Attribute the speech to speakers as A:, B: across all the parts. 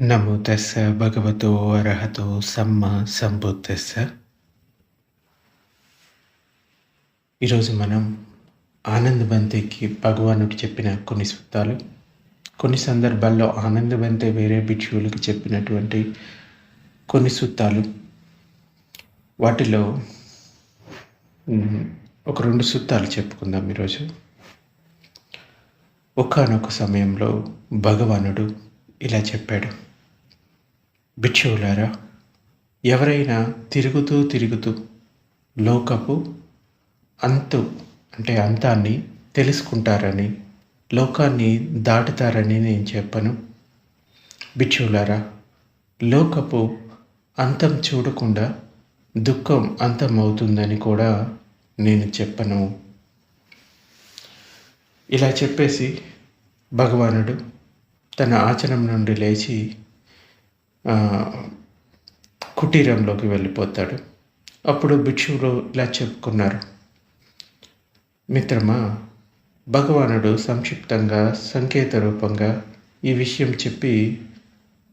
A: నమో తస్స భగవతో అర్హతో సమ్మ సంబుద్ధస్స. ఈరోజు మనం ఆనందబంతికి భగవానుడు చెప్పిన కొన్ని సూత్రాలు కొన్ని సందర్భాల్లో ఆనందబంతే వేరే భిక్షువులకు చెప్పినటువంటి కొన్ని సూత్రాలు. వాటిలో ఒక రెండు సూత్రాలు చెప్పుకుందాం ఈరోజు. ఒకానొక సమయంలో భగవానుడు ఇలా చెప్పాడు. భిక్షువులారా ఎవరైనా తిరుగుతూ తిరుగుతూ లోకపు అంతు అంటే అంతాన్ని తెలుసుకుంటారని లోకాన్ని దాటుతారని నేను చెప్పను. భిక్షువులారా లోకపు అంతం చూడకుండా దుఃఖం అంతం అవుతుందని కూడా నేను చెప్పను. ఇలా చెప్పేసి భగవానుడు తన ఆచరణం నుండి లేచి కుటీరంలోకి వెళ్ళిపోతాడు. అప్పుడు భిక్షువులు ఇలా చెప్పుకున్నారు. మిత్రమా భగవానుడు సంక్షిప్తంగా సంకేత రూపంగా ఈ విషయం చెప్పి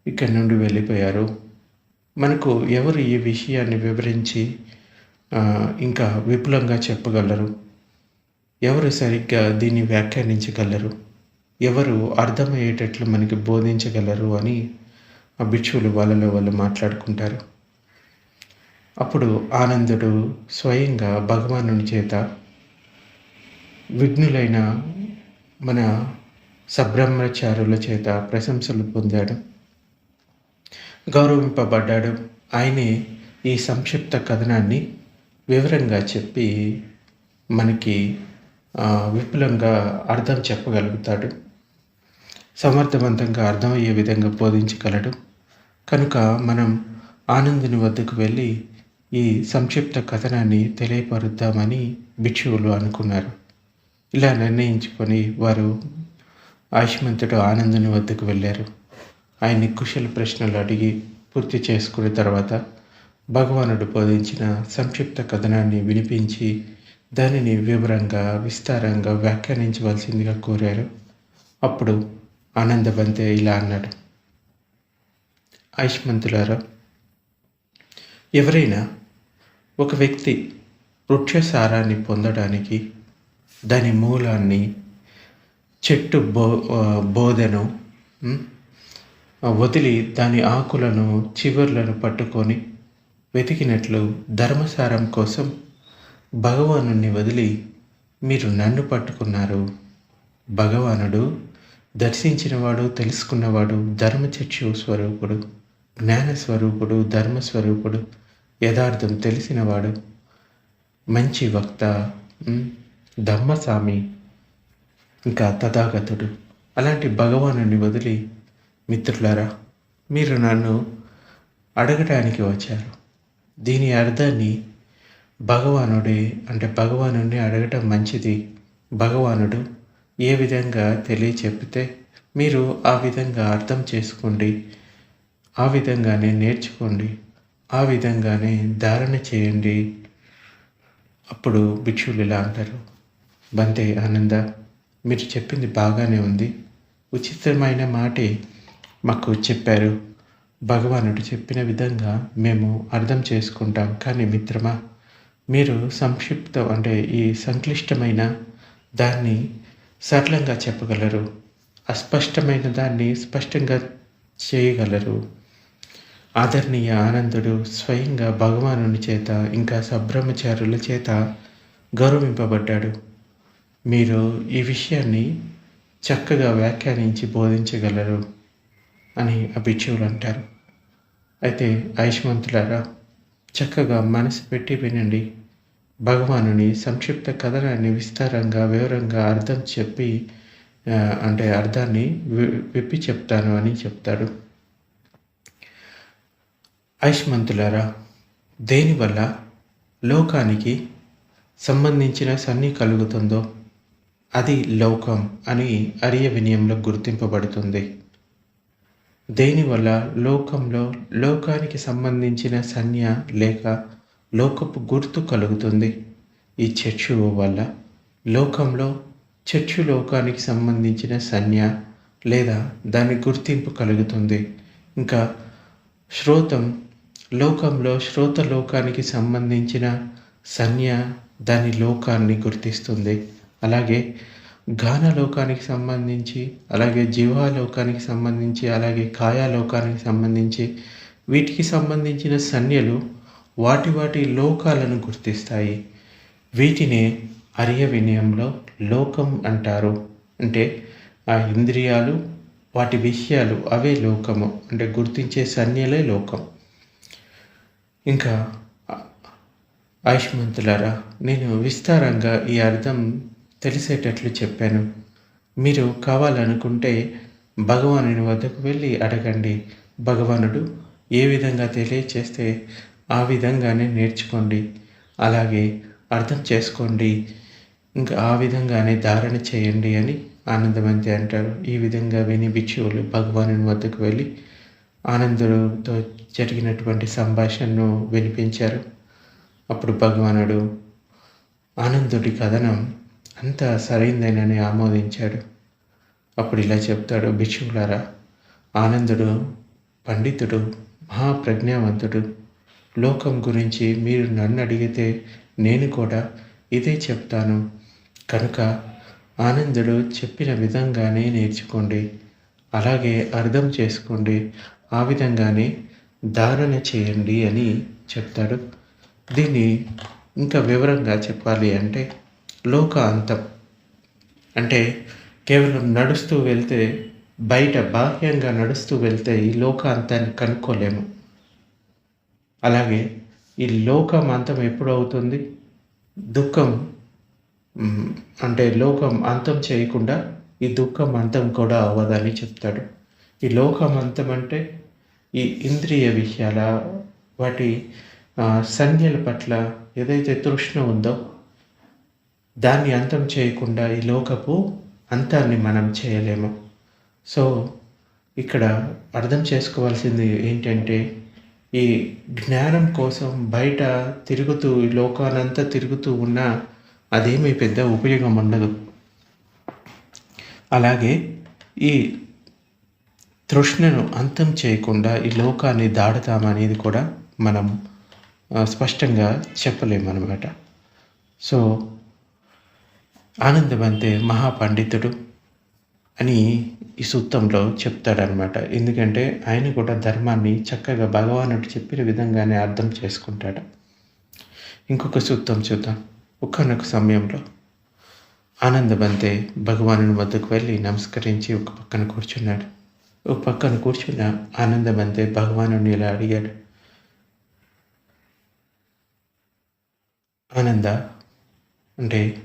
A: ఇక్కడి నుండి వెళ్ళిపోయారు. మనకు ఎవరు ఈ విషయాన్ని వివరించి ఇంకా విపులంగా చెప్పగలరు? ఎవరు సరిగ్గా దీన్ని వ్యాఖ్యానించగలరు? ఎవరు అర్థమయ్యేటట్లు మనకి బోధించగలరు అని ఆ భిక్షువులు వాళ్ళలో వాళ్ళు మాట్లాడుకుంటారు. అప్పుడు ఆనందుడు స్వయంగా భగవానుని చేత విఘ్నులైన మన సబ్రహ్మచారుల చేత ప్రశంసలు పొందాడు. గౌరవింపబడ్డాడు. ఆయనే ఈ సంక్షిప్త కథనాన్ని వివరంగా చెప్పి మనకి విపులంగా అర్థం చెప్పగలుగుతాడు. సమర్థవంతంగా అర్థమయ్యే విధంగా బోధించగలడు. కనుక మనం ఆనందుని వద్దకు వెళ్ళి ఈ సంక్షిప్త కథనాన్ని తెలియపరుద్దామని భిక్షువులు అనుకున్నారు. ఇలా నిర్ణయించుకొని వారు ఆయుష్మంతుడు ఆనందుని వద్దకు వెళ్ళారు. ఆయన్ని కుశల ప్రశ్నలు అడిగి పూర్తి చేసుకున్న తర్వాత భగవానుడు బోధించిన సంక్షిప్త కథనాన్ని వినిపించి దానిని వివరంగా విస్తారంగా వ్యాఖ్యానించవలసిందిగా కోరారు. అప్పుడు ఆనందబంతే ఇలా అన్నాడు. ఆయుష్మంతులారా ఎవరైనా ఒక వ్యక్తి వృక్షసారాన్ని పొందడానికి దాని మూలాన్ని చెట్టు బో బోధను వదిలి దాని ఆకులను చివర్లను పట్టుకొని వెతికినట్లు ధర్మసారం కోసం భగవానుని వదిలి మీరు నన్ను పట్టుకున్నారు. భగవానుడు దర్శించినవాడు తెలుసుకున్నవాడు ధర్మచక్షు స్వరూపుడు జ్ఞాన స్వరూపుడు ధర్మస్వరూపుడు యథార్థం తెలిసినవాడు మంచి వక్త ధమ్మస్వామి ఇంకా తథాగతుడు. అలాంటి భగవానుని వదిలి మిత్రులారా మీరు నన్ను అడగటానికి వచ్చారు. దీని అర్థాన్ని భగవానుడే అంటే భగవానుడిని అడగటం మంచిది. భగవానుడు ఏ విధంగా తెలియచెప్పితే మీరు ఆ విధంగా అర్థం చేసుకోండి. ఆ విధంగానే నేర్చుకోండి. ఆ విధంగానే ధారణ చేయండి. అప్పుడు భిక్షువులు ఇలా అంటారు. బంతే ఆనంద మీరు చెప్పింది బాగానే ఉంది. ఉచితమైన మాటే మాకు చెప్పారు. భగవానుడు చెప్పిన విధంగా మేము అర్థం చేసుకుంటాం. కానీ మిత్రమా మీరు సంక్షిప్తం అంటే ఈ సంక్లిష్టమైన దాన్ని సరళంగా చెప్పగలరు. అస్పష్టమైన దాన్ని స్పష్టంగా చేయగలరు. ఆదరణీయ ఆనందుడు స్వయంగా భగవానుని చేత ఇంకా సబ్రహ్మచారుల చేత గౌరవింపబడ్డాడు. మీరు ఈ విషయాన్ని చక్కగా వ్యాఖ్యానించి బోధించగలరు అని అభిక్షువులు అంటారు. అయితే ఆయుష్మంతులారా చక్కగా మనసు పెట్టి వినండి. భగవానుని సంక్షిప్త కథనాన్ని విస్తారంగా వివరంగా అర్థం చెప్పి అంటే అర్థాన్ని వి- విప్పి చెప్తాను అని చెప్తాడు. ఐష్మంతులారా దేనివల్ల లోకానికి సంబంధించిన సన్ని కలుగుతుందో అది లోకం అని అరియ వినయంలో గుర్తింపబడుతుంది. దేనివల్ల లోకంలో లోకానికి సంబంధించిన సన్య లేక లోకపు గుర్తు కలుగుతుంది? ఈ చర్చు వల్ల లోకంలో చర్చు లోకానికి సంబంధించిన సన్య లేదా దాని గుర్తింపు కలుగుతుంది. ఇంకా శ్రోతం లోకంలో శ్రోత లోకానికి సంబంధించిన సంజ్ఞ దాని లోకాన్ని గుర్తిస్తుంది. అలాగే గాన లోకానికి సంబంధించి అలాగే జీవాలోకానికి సంబంధించి అలాగే కాయాలోకానికి సంబంధించి వీటికి సంబంధించిన సంజ్ఞలు వాటి వాటి లోకాలను గుర్తిస్తాయి. వీటినే అర్య వినయంలో లోకం అంటారు. అంటే ఆ ఇంద్రియాలు వాటి విషయాలు అవే లోకము. అంటే గుర్తించే సంజ్ఞలే లోకం. ఇంకా ఆయుష్మంతులారా నేను విస్తారంగా ఈ అర్థం తెలిసేటట్లు చెప్పాను. మీరు కావాలనుకుంటే భగవానుని వద్దకు వెళ్ళి అడగండి. భగవానుడు ఏ విధంగా తెలియచేస్తే ఆ విధంగానే నేర్చుకోండి. అలాగే అర్థం చేసుకోండి. ఇంకా ఆ విధంగానే ధారణ చేయండి అని ఆనందమంతి అంటారు. ఈ విధంగా విని భిక్షువులు భగవాను వద్దకు వెళ్ళి ఆనందుడితో జరిగినటువంటి సంభాషణను వినిపించారు. అప్పుడు భగవానుడు ఆనందుడి కథనం అంతా సరైందేనని ఆమోదించాడు. అప్పుడు ఇలా చెప్తాడు భిక్షువులారా ఆనందుడు పండితుడు మహాప్రజ్ఞావంతుడు లోకం గురించి మీరు నన్ను అడిగితే నేను కూడా ఇదే చెప్తాను. కనుక ఆనందుడు చెప్పిన విధంగానే నేర్చుకోండి. అలాగే అర్థం చేసుకోండి. ఆ విధంగానే ధారణ చేయండి అని చెప్తాడు. దీన్ని ఇంకా వివరంగా చెప్పాలి అంటే లోక అంతం అంటే కేవలం నడుస్తూ వెళ్తే బయట బాహ్యంగా నడుస్తూ వెళ్తే ఈ లోక అంతాన్ని కనుక్కోలేము. అలాగే ఈ లోకం అంతం ఎప్పుడు అవుతుంది? దుఃఖం అంటే లోకం అంతం చేయకుండా ఈ దుఃఖం అంతం కూడా అవ్వదని చెప్తాడు. ఈ లోకం అంతం అంటే ఈ ఇంద్రియ విషయాల వాటి సంజ్ఞల పట్ల ఏదైతే తృష్ణ ఉందో దాన్ని అంతం చేయకుండా ఈ లోకపు అంతాన్ని మనం చేయలేము. సో ఇక్కడ అర్థం చేసుకోవాల్సింది ఏంటంటే ఈ జ్ఞానం కోసం బయట తిరుగుతూ ఈ లోకానంతా తిరుగుతూ ఉన్నా అదేమీ పెద్ద ఉపయోగం ఉండదు. అలాగే ఈ తృష్ణను అంతం చేయకుండా ఈ లోకాన్ని దాడుతామనేది కూడా మనం స్పష్టంగా చెప్పలేమన్నమాట సో ఆనందమంతే మహాపండితుడు అని ఈ సూత్రంలో చెప్తాడనమాట ఎందుకంటే ఆయన కూడా ధర్మాన్ని చక్కగా భగవానుడు చెప్పిన విధంగానే అర్థం చేసుకుంటాడు. ఇంకొక సూత్రం చూద్దాం. ఒకనొక సమయంలో ఆనందబంతే భగవాను వద్దకు వెళ్ళి నమస్కరించి ఒక పక్కన కూర్చున్నాడు. ఓ పక్కన కూర్చున్న. ఆనందమంతే భగవాను ఇలా అడిగాడు. ఆనంద అంటే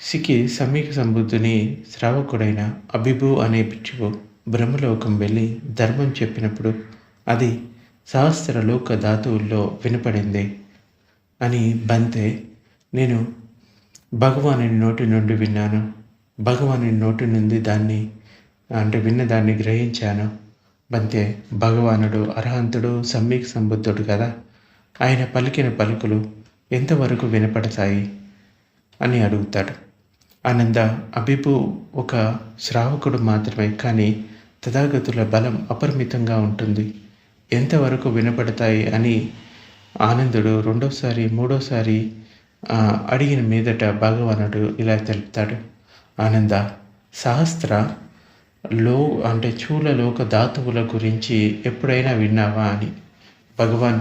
A: సికి సమీక సంబుద్ధుని శ్రావకుడైన అభిభు అనే పిచ్చువు బ్రహ్మలోకం వెళ్ళి ధర్మం చెప్పినప్పుడు అది సహస్ర లోక ధాతువుల్లో వినపడింది అని బంతే నేను భగవాని నోటి నుండి విన్నాను. భగవాని నోటి నుండి దాన్ని అంటే విన్న దాన్ని గ్రహించాను. బంతే భగవానుడు అర్హంతుడు సమ్యక్ సంబుద్ధుడు కదా. ఆయన పలికిన పలుకులు ఎంతవరకు వినపడతాయి అని అడుగుతాడు. ఆనంద అభిపు ఒక శ్రావకుడు మాత్రమే కానీ తథాగతుల బలం అపరిమితంగా ఉంటుంది. ఎంతవరకు వినపడతాయి అని ఆనందుడు రెండోసారి మూడోసారి అడిగిన మీదట భగవానుడు ఇలా తెలుపుతాడు. ఆనంద సహస్ర లో అంటే చూల లోక ధాతువుల గురించి ఎప్పుడైనా విన్నావా అని. భగవాన్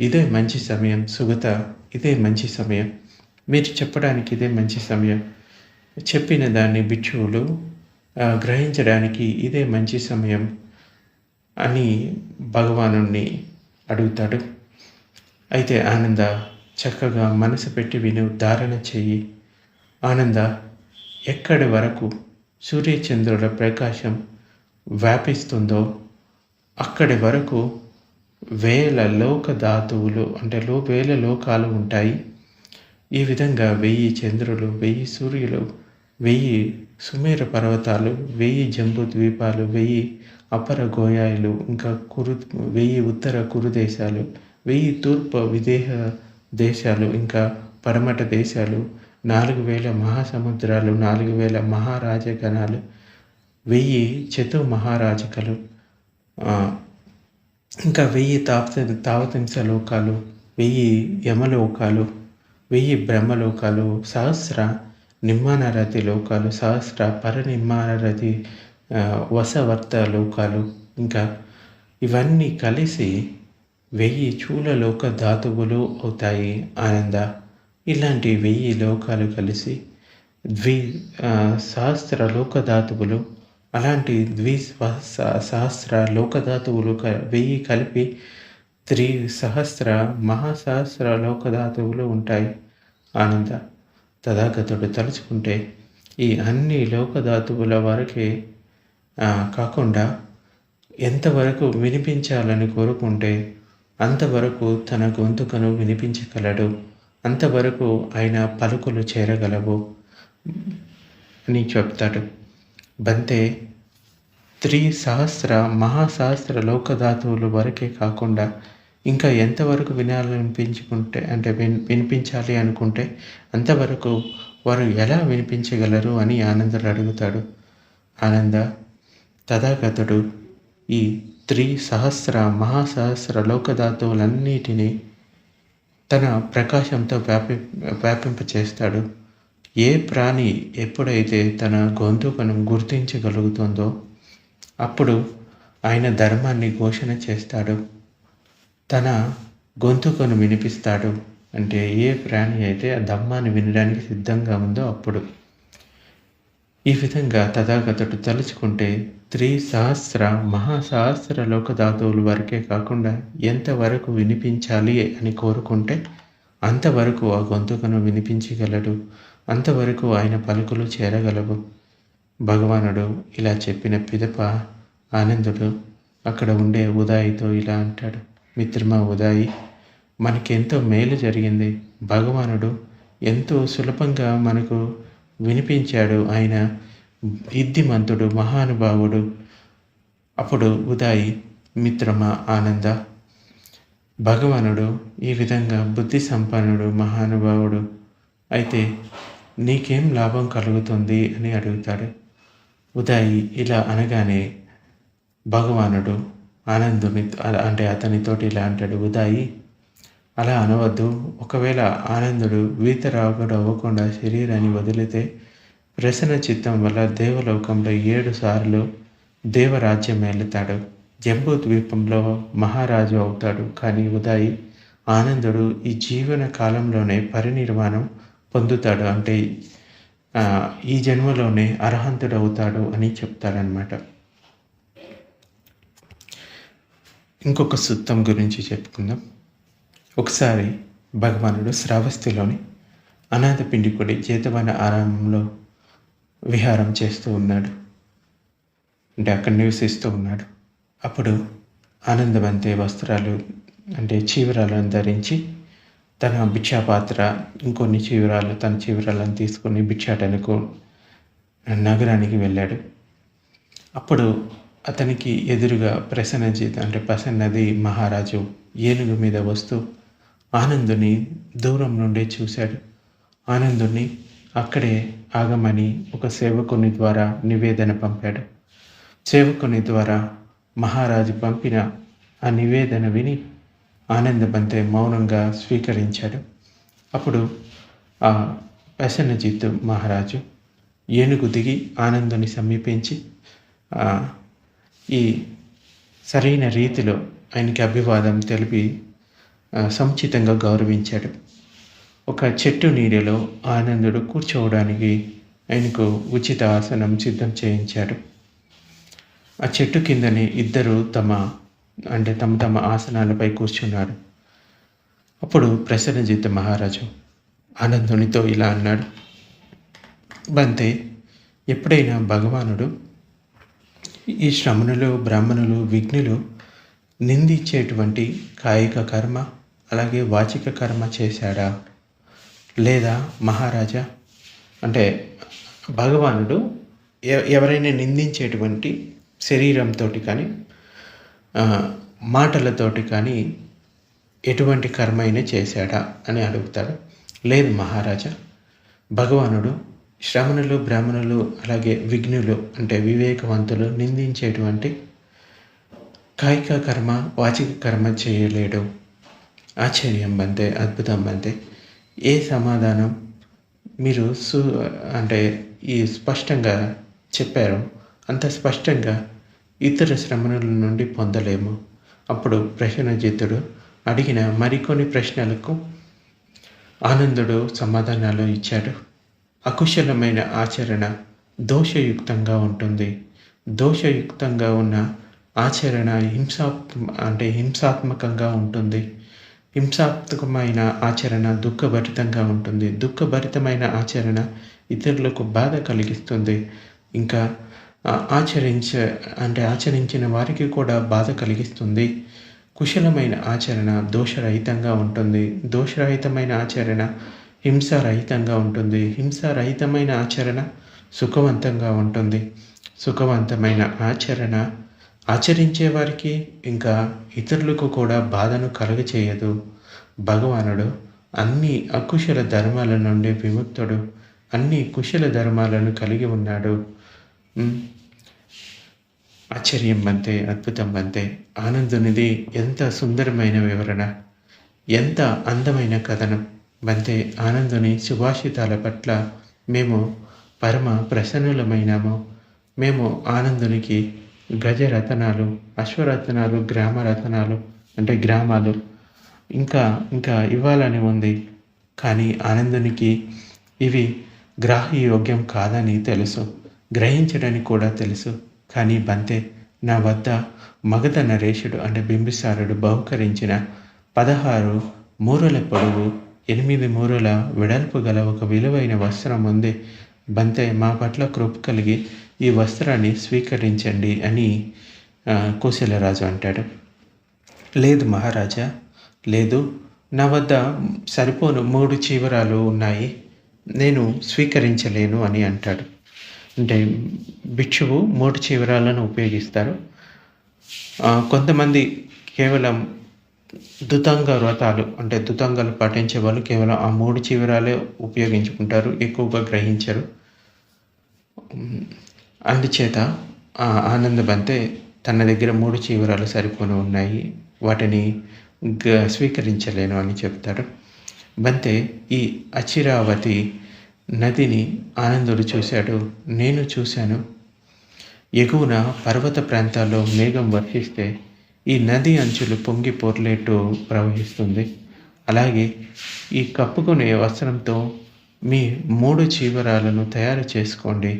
A: ఇదే మంచి సమయం సుగత ఇదే మంచి సమయం. మీరు చెప్పడానికి ఇదే మంచి సమయం. చెప్పిన దాన్ని భిక్షువులు గ్రహించడానికి ఇదే మంచి సమయం అని భగవాను అడుగుతాడు. అయితే ఆనంద చక్కగా మనసు పెట్టి విను ధారణ చెయ్యి. ఆనంద ఎక్కడి వరకు సూర్యచంద్రుల ప్రకాశం వ్యాపిస్తుందో అక్కడి వరకు వేల లోక ధాతువులు అంటే లో వేల లోకాలు ఉంటాయి. ఈ విధంగా వెయ్యి చంద్రులు వెయ్యి సూర్యులు వెయ్యి సుమేర పర్వతాలు వెయ్యి జంబు ద్వీపాలు వెయ్యి అపర గోయాయిలు ఇంకా కురు వెయ్యి ఉత్తర కురు దేశాలు వెయ్యి తూర్పు విదేహ దేశాలు ఇంకా పడమట దేశాలు నాలుగు వేల మహాసముద్రాలు నాలుగు వేల మహారాజగణాలు వెయ్యి చతు మహారాజకలు ఇంకా వెయ్యి తాప్త తావతింస లోకాలు వెయ్యి యమలోకాలు వెయ్యి బ్రహ్మలోకాలు సహస్ర నిమ్మానరతి లోకాలు సహస్ర పరనిమ్మానరతి వసవర్త లోకాలు ఇంకా ఇవన్నీ కలిసి వెయ్యి చూల లోక ధాతువులు అవుతాయి ఆనంద. ఇలాంటి వెయ్యి లోకాలు కలిసి ద్వి సహస్ర లోకధాతువులు అలాంటి ద్వి సహస్ర లోకధాతువులు క వెయ్యి కలిపి త్రి సహస్ర మహాసహస్ర లోకధాతువులు ఉంటాయి. ఆనంద తథాగతుడు తలుచుకుంటే ఈ అన్ని లోకధాతువుల వరకే కాకుండా ఎంతవరకు వినిపించాలని కోరుకుంటే అంతవరకు తన గొంతుకను వినిపించగలడు. అంతవరకు ఆయన పలుకులు చేరగలవు అని చెప్తాడు. బంతే త్రి సహస్ర మహాసహస్ర లోకధాతువులు వరకే కాకుండా ఇంకా ఎంతవరకు వినాలనిపించుకుంటే అంటే విన్ వినిపించాలి అనుకుంటే అంతవరకు వారు ఎలా వినిపించగలరు అని ఆనందుడు అడుగుతాడు. ఆనంద తథాగతుడు ఈ త్రి సహస్ర మహాసహస్ర లోకధాతువులన్నిటినీ తన ప్రకాశంతో వ్యాపి వ్యాపింప చేస్తాడు ఏ ప్రాణి ఎప్పుడైతే తన గొంతుకను గుర్తించగలుగుతుందో అప్పుడు ఆయన ధర్మాన్ని ఘోషణ చేస్తాడు. తన గొంతుకను వినిపిస్తాడు. అంటే ఏ ప్రాణి అయితే ఆ ధమ్మాన్ని వినడానికి సిద్ధంగా ఉందో అప్పుడు. ఈ విధంగా తథాగతుడు తలుచుకుంటే త్రి సహస్ర మహాసహస్ర లోకధాతువులు వరకే కాకుండా ఎంతవరకు వినిపించాలి అని కోరుకుంటే అంతవరకు ఆ గొంతుకను వినిపించగలడు. అంతవరకు ఆయన పలుకులు చేరగలవు. భగవానుడు ఇలా చెప్పిన పిదప ఆనందుడు అక్కడ ఉండే ఉదాయితో ఇలా అంటాడు. మిత్రమా ఉదాయి మనకెంతో మేలు జరిగింది. భగవానుడు ఎంతో సులభంగా మనకు వినిపించాడు. ఆయన ఇద్దిమంతుడు మహానుభావుడు అప్పుడు ఉదాయి మిత్రమా ఆనంద. భగవానుడు ఈ విధంగా బుద్ధి సంపన్నుడు మహానుభావుడు. అయితే నీకేం లాభం కలుగుతుంది అని అడుగుతాడు. ఉదాయి ఇలా అనగానే భగవానుడు ఆనందుని అంటే అతనితోటి ఇలా అంటాడు. ఉదాయి అలా అనవద్దు. ఒకవేళ ఆనందుడు వీతరాగుడు అవ్వకుండా శరీరాన్ని వదిలితే ప్రసన్న చిత్తం వల్ల దేవలోకంలో ఏడు సార్లు దేవరాజ్యం ఏలుతాడు జంబూ ద్వీపంలో మహారాజు అవుతాడు. కానీ ఉదాయి ఆనందుడు ఈ జీవన కాలంలోనే పరినిర్వాణం పొందుతాడు. అంటే ఈ జన్మలోనే అర్హంతుడు అవుతాడు అని చెప్తాడనమాట ఇంకొక సుత్తం గురించి చెప్పుకుందాం. ఒకసారి భగవానుడు శ్రావస్తిలోని అనాథ పిండికుడి చేతవన ఆరామంలో విహారం చేస్తూ ఉన్నాడు. అంటే అక్కడ నివసిస్తూ ఉన్నాడు. అప్పుడు ఆనందవంతే వస్త్రాలు అంటే చీవరాలను ధరించి తన భిక్షాపాత్ర ఇంకొన్ని చీవరాలు తన చీవరాలను తీసుకొని భిక్షాటనకు నగరానికి వెళ్ళాడు. అప్పుడు అతనికి ఎదురుగా ప్రసన్నజిత్ అంటే ప్రసన్నది మహారాజు ఏనుగు మీద వస్తూ ఆనందుని దూరం నుండే చూశాడు. ఆనందుని అక్కడే ఆగమని ఒక సేవకుని ద్వారా నివేదన పంపాడు. సేవకుని ద్వారా మహారాజు పంపిన ఆ నివేదన విని ఆనందబంతే మౌనంగా స్వీకరించాడు. అప్పుడు ఆ ప్రసన్నజిత్ మహారాజు ఏనుగు దిగి ఆనందుని సమీపించి ఈ సరైన రీతిలో ఆయనకి అభివాదం తెలిపి సముచితంగా గౌరవించాడు. ఒక చెట్టు నీడలో ఆనందుడు కూర్చోవడానికి ఆయనకు ఉచిత ఆసనం సిద్ధం చేయించాడు ఆ చెట్టు కిందనే ఇద్దరు తమ అంటే తమ తమ ఆసనాలపై కూర్చున్నారు. అప్పుడు ప్రసన్నజిత్ మహారాజు ఆనందునితో ఇలా అన్నాడు. బంతే ఎప్పుడైనా భగవానుడు ఈ శ్రమణులు బ్రాహ్మణులు విఘ్నులు నిందించేటువంటి కాయిక కర్మ అలాగే వాచిక కర్మ చేశాడా? లేదా మహారాజా? అంటే భగవానుడు ఎవరైనా నిందించేటువంటి శరీరంతో కానీ మాటలతోటి కానీ ఎటువంటి కర్మ అయినా చేశాడా అని అడుగుతాడు. లేదు మహారాజా భగవానుడు శ్రమణులు బ్రాహ్మణులు అలాగే విఘ్నులు అంటే వివేకవంతులు నిందించేటువంటి కాయిక కర్మ వాచిక కర్మ చేయలేడు. ఆశ్చర్యం బంతే అద్భుతం బంతే. ఏ సమాధానం? మీరు సు అంటే ఈ స్పష్టంగా చెప్పారో. అంత స్పష్టంగా ఇతర శ్రమణుల నుండి పొందలేము. అప్పుడు ప్రశ్నజిత్తుడు అడిగిన మరికొన్ని ప్రశ్నలకు ఆనందుడు సమాధానాలు ఇచ్చాడు. అకుశలమైన ఆచరణ దోషయుక్తంగా ఉంటుంది. దోషయుక్తంగా ఉన్న ఆచరణ హింసా అంటే హింసాత్మకంగా ఉంటుంది. హింసాత్మకమైన ఆచరణ దుఃఖభరితంగా ఉంటుంది. దుఃఖభరితమైన ఆచరణ ఇతరులకు బాధ కలిగిస్తుంది. ఇంకా ఆచరించ అంటే ఆచరించిన వారికి కూడా బాధ కలిగిస్తుంది. కుశలమైన ఆచరణ దోషరహితంగా ఉంటుంది. దోషరహితమైన ఆచరణ హింసారహితంగా ఉంటుంది. హింసారహితమైన ఆచరణ సుఖవంతంగా ఉంటుంది. సుఖవంతమైన ఆచరణ ఆచరించే వారికి ఇంకా ఇతరులకు కూడా బాధను కలుగచేయదు. భగవానుడు అన్ని అకుశల ధర్మాల నుండి విముక్తుడు. అన్ని కుశల ధర్మాలను కలిగి ఉన్నాడు. ఆశ్చర్యం అంతే అద్భుతం అంతే. ఆనందునిది ఎంత సుందరమైన వివరణ. ఎంత అందమైన కథనం బంతే ఆనందుని సుభాషితాల పట్ల మేము పరమ ప్రసన్నులమైనాము. మేము ఆనందునికి గజరతనాలు అశ్వరతనాలు గ్రామరతనాలు అంటే గ్రామాలు ఇంకా ఇంకా ఇవ్వాలని ఉంది. కానీ ఆనందునికి ఇవి గ్రాహ్యయోగ్యం కాదని తెలుసు. గ్రహించడానికి కూడా తెలుసు. కానీ బంతే నా వద్ద మగధ నరేషుడు అంటే బింబిసారుడు బహుకరించిన పదహారు మూరల పొడవు ఎనిమిది మూరల వెడల్పు గల ఒక విలువైన వస్త్రం ఉంది. బంతే మా పట్ల కృప కలిగి ఈ వస్త్రాన్ని స్వీకరించండి అని కోశలరాజు అంటాడు. లేదు మహారాజా లేదు. నా వద్ద సరిపోను మూడు చీవరాలు ఉన్నాయి. నేను స్వీకరించలేను అని అంటాడు. అంటే భిక్షువు మూడు చివరాలను ఉపయోగిస్తారు. కొంతమంది కేవలం దుతంగ వ్రతాలు అంటే దుతంగాలు పాటించే వాళ్ళు కేవలం ఆ మూడు చివరాలే ఉపయోగించుకుంటారు ఎక్కువగా గ్రహించరు. అందుచేత ఆనంద బంతే తన దగ్గర మూడు చీవరాలు సరిపోను ఉన్నాయి. వాటిని స్వీకరించలేను అని చెప్తాడు. బంతే ఈ అచిరావతి నదిని ఆనందుడు చూశాడు. నేను చూశాను. ఎగువన పర్వత ప్రాంతాల్లో మేఘం వర్షిస్తే ఈ నది అంచులు పొంగి పొర్లేట్టు ప్రవహిస్తుంది. అలాగే ఈ కప్పుకునే వస్త్రంతో మీ మూడు చీవరాలను తయారు చేసుకోండి.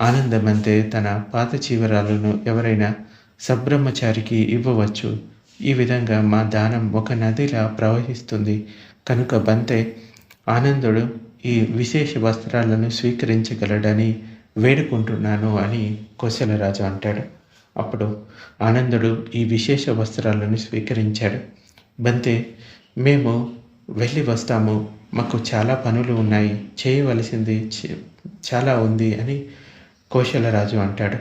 A: ఆనందమంతే తన పాత చీవరాలను ఎవరైనా సబ్రహ్మచారికి ఇవ్వవచ్చు. ఈ విధంగా మా దానం ఒక నదిలా ప్రవహిస్తుంది. కనుక బంతే ఆనందుడు ఈ విశేష వస్త్రాలను స్వీకరించగలడని వేడుకుంటున్నాను అని కోశలరాజు అంటాడు. అప్పుడు ఆనందుడు ఈ విశేష వస్త్రాలను స్వీకరించాడు. బంతే మేము వెళ్ళి వస్తాము. మాకు చాలా పనులు ఉన్నాయి. చేయవలసింది చాలా ఉంది అని కోశలరాజు అంటాడు.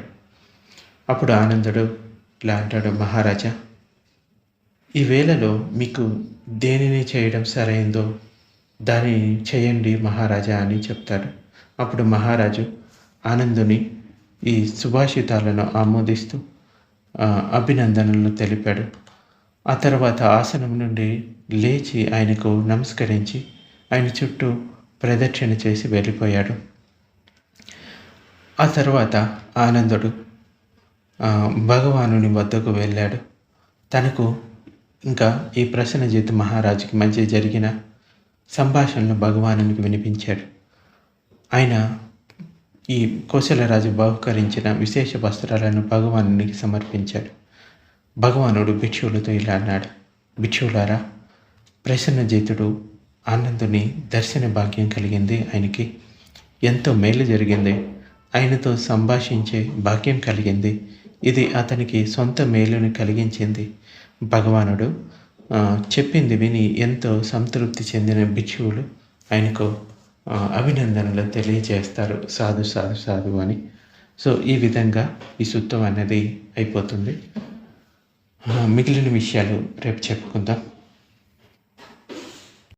A: అప్పుడు ఆనందుడు ఇలా అంటాడు మహారాజా ఈ వేళలో మీకు దేనిని చేయడం సరైందో దానిని చేయండి మహారాజా అని చెప్తాడు. అప్పుడు మహారాజు ఆనందుని ఈ సుభాషితాలను ఆమోదిస్తూ అభినందనలు తెలిపాడు. ఆ తర్వాత ఆసనం నుండి లేచి ఆయనకు నమస్కరించి ఆయన చుట్టూ ప్రదక్షిణ చేసి వెళ్ళిపోయాడు. ఆ తర్వాత ఆనందుడు భగవానుని వద్దకు వెళ్ళాడు. తనకు ఇంకా ఈ ప్రసన్నజిత్ మహారాజుకి మధ్య జరిగిన సంభాషణలు భగవానునికి వినిపించాడు. ఆయన ఈ కోశలరాజు బహుకరించిన విశేష వస్త్రాలను భగవానునికి సమర్పించాడు. భగవానుడు భిక్షువులతో ఇలా అన్నాడు భిక్షువులారా ప్రసన్నజితుడు ఆనందుని దర్శన భాగ్యం కలిగింది. ఆయనకి ఎంతో మేలు జరిగింది. ఆయనతో సంభాషించే భాగ్యం కలిగింది. ఇది అతనికి సొంత మేలుని కలిగించింది. భగవానుడు చెప్పింది విని ఎంతో సంతృప్తి చెందిన భిక్షువులు ఆయనకు అభినందనలు తెలియజేస్తారు. సాధు సాధు సాధు అని. సో ఈ విధంగా ఈ సుత్తం అనేది అయిపోతుంది. మిగిలిన విషయాలు రేపు చెప్పుకుందాం.